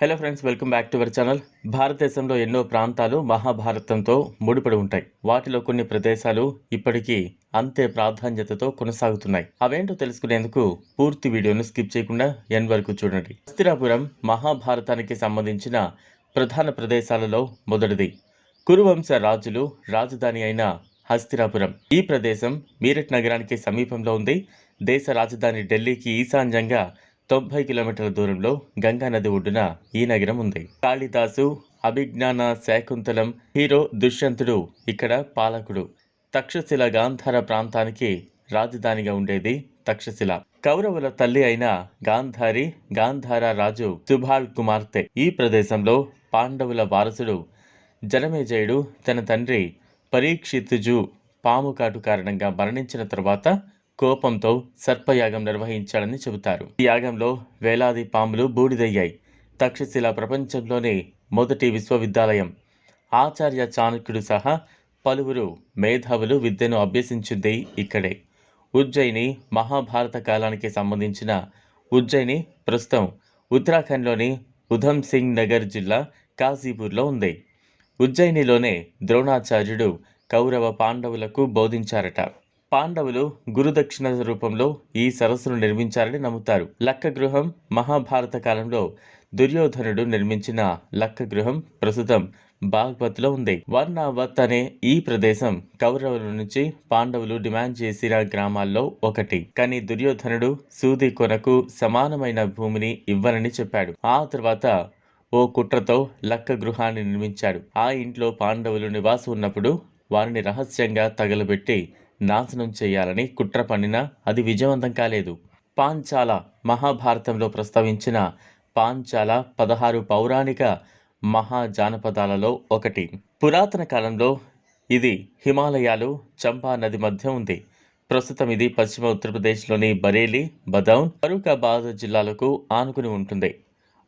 Hello friends welcome back to our channel భారతదేశంలో ఎన్నో ప్రాంతాలు మహాభారతంతో ముడిపడి ఉంటాయి. వాటిలో కొన్ని ప్రదేశాలు ఇప్పటికీ అంతే ప్రాధాన్యతతో కొనసాగుతున్నాయి. అవేంటో తెలుసుకునేందుకు పూర్తి వీడియోను స్కిప్ చేయకుండా ఎన్ వరకు చూడండి. హస్తిరాపురం మహాభారతానికి సంబంధించిన ప్రధాన ప్రదేశాలలో మొదటిది. కురువంశ రాజులు రాజధాని అయిన హస్తిరాపురం ఈ ప్రదేశం మీరట్ నగరానికి సమీపంలో ఉంది. దేశ రాజధాని ఢిల్లీకి ఈశాన్యంగా తొంభై కిలోమీటర్ల దూరంలో గంగా నది ఒడ్డున ఈ నగరం ఉంది. కాళిదాసు అభిజ్ఞాన శాకుంతలం హీరో దుష్యంతుడు ఇక్కడ పాలకుడు. తక్షశిల గాంధార ప్రాంతానికి రాజధానిగా ఉండేది తక్షశిల. కౌరవుల తల్లి అయిన గాంధారి గాంధార రాజు సుభాల్ కుమార్తె. ఈ ప్రదేశంలో పాండవుల వారసుడు జనమేజయుడు తన తండ్రి పరీక్షితుజు పాము కాటు కారణంగా మరణించిన తరువాత కోపంతో సర్పయాగం నిర్వహించాడని చెబుతారు. ఈ యాగంలో వేలాది పాములు బూడిదయ్యాయి. తక్షశిల ప్రపంచంలోనే మొదటి విశ్వవిద్యాలయం. ఆచార్య చాణక్యుడు సహా పలువురు మేధావులు విద్యను అభ్యసించింది ఇక్కడే. ఉజ్జయిని మహాభారత కాలానికి సంబంధించిన ఉజ్జయిని ప్రస్తుతం ఉత్తరాఖండ్లోని ఉధమ్ సింగ్ నగర్ జిల్లా కాజీపూర్లో ఉంది. ఉజ్జయినిలోనే ద్రోణాచార్యుడు కౌరవ పాండవులకు బోధించారట. పాండవులు గురుదక్షిణ రూపంలో ఈ సరస్సును నిర్మించారని నమ్ముతారు. లక్క గృహం మహాభారత కాలంలో దుర్యోధనుడు నిర్మించిన లక్క గృహం ప్రస్తుతం బాగ్పత్లో ఉంది. వర్ణావత్ అనే ఈ ప్రదేశం కౌరవుల నుంచి పాండవులు డిమాండ్ చేసిన గ్రామాల్లో ఒకటి. కానీ దుర్యోధనుడు సూది కొనకు సమానమైన భూమిని ఇవ్వనని చెప్పాడు. ఆ తర్వాత ఓ కుట్రతో లక్క గృహాన్ని నిర్మించాడు. ఆ ఇంట్లో పాండవులు నివాసం ఉన్నప్పుడు వారిని రహస్యంగా తగలబెట్టి నాశనం చేయాలని కుట్ర పన్నినా అది విజయవంతం కాలేదు. పాంచాల మహాభారతంలో ప్రస్తావించిన పాంచాల పదహారు పౌరాణిక మహాజానపదాలలో ఒకటి. పురాతన కాలంలో ఇది హిమాలయాలు చంపా నది మధ్య ఉంది. ప్రస్తుతం ఇది పశ్చిమ ఉత్తరప్రదేశ్లోని బరేలీ బదౌన్ ఫరూకాబాద్ జిల్లాలకు ఆనుకుని ఉంటుంది.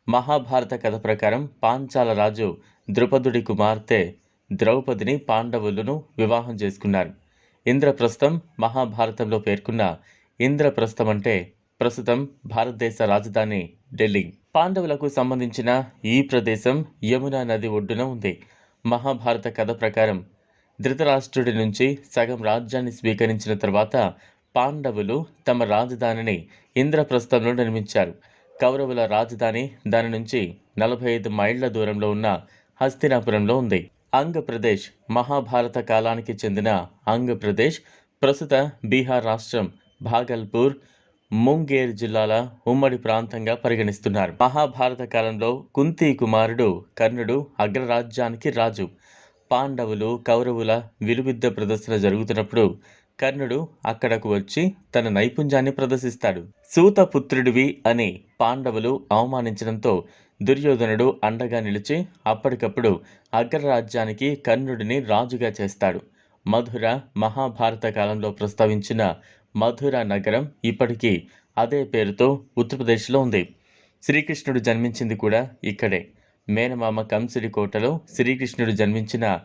మహాభారత కథ ప్రకారం పాంచాల రాజు ద్రుపదుడి కుమార్తె ద్రౌపదిని పాండవులను వివాహం చేసుకున్నారు. ఇంద్రప్రస్థం మహాభారతంలో పేర్కొన్న ఇంద్రప్రస్థం అంటే ప్రస్తుతం భారతదేశ రాజధాని ఢిల్లీ. పాండవులకు సంబంధించిన ఈ ప్రదేశం యమునా నది ఒడ్డున ఉంది. మహాభారత కథ ప్రకారం ధృతరాష్ట్రుడి నుంచి సగం రాజ్యాన్ని స్వీకరించిన తర్వాత పాండవులు తమ రాజధానిని ఇంద్రప్రస్థంలో నిర్మించారు. కౌరవుల రాజధాని దాని నుంచి నలభై ఐదు మైళ్ళ దూరంలో ఉన్న హస్తినాపురంలో ఉంది. ఆంధ్రప్రదేశ్ మహాభారత కాలానికి చెందిన ఆంధ్రప్రదేశ్ ప్రస్తుత బీహార్ రాష్ట్రం భాగల్పూర్ ముంగేర్ జిల్లాల ఉమ్మడి ప్రాంతంగా పరిగణిస్తున్నారు. మహాభారత కాలంలో కుంతి కుమారుడు కర్ణుడు అగ్రరాజ్యానికి రాజు. పాండవులు కౌరవుల విలువిద్య ప్రదర్శన జరుగుతున్నప్పుడు కర్ణుడు అక్కడకు వచ్చి తన నైపుణ్యాన్ని ప్రదర్శిస్తాడు. సూతపుత్రుడివి అని పాండవులు అవమానించడంతో దుర్యోధనుడు అండగా నిలిచి అప్పటికప్పుడు అగ్రరాజ్యానికి కర్ణుడిని రాజుగా చేస్తాడు. మధుర మహాభారత కాలంలో ప్రస్తావించిన మధుర నగరం ఇప్పటికీ అదే పేరుతో ఉత్తరప్రదేశ్లో ఉంది. శ్రీకృష్ణుడు జన్మించింది కూడా ఇక్కడే. మేనమామ కంసుడి కోటలో శ్రీకృష్ణుడు జన్మించిన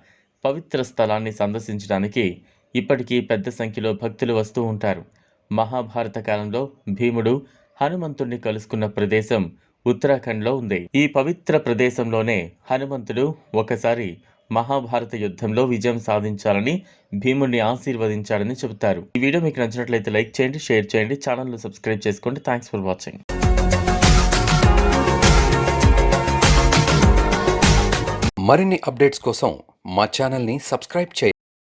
పవిత్ర స్థలాన్ని సందర్శించడానికి ఇప్పటికీ పెద్ద సంఖ్యలో భక్తులు వస్తూ ఉంటారు. మహాభారత కాలంలో భీముడు హనుమంతుణ్ణి కలుసుకున్న ప్రదేశం ఉత్తరాఖండ్లో ఉంది. ఈ పవిత్ర ప్రదేశంలోనే హనుమంతుడు ఒకసారి మహాభారత యుద్ధంలో విజయం సాధించాలని భీముడిని ఆశీర్వదించాడని చెబుతారు. ఈ వీడియో మీకు నచ్చినట్లయితే లైక్ చేయండి షేర్ చేయండి ఛానల్ను సబ్స్క్రైబ్ చేసుకోండి. Thanks for watching. మరిన్ని అప్డేట్స్ కోసం మా ఛానల్ని సబ్స్క్రైబ్ చేయండి.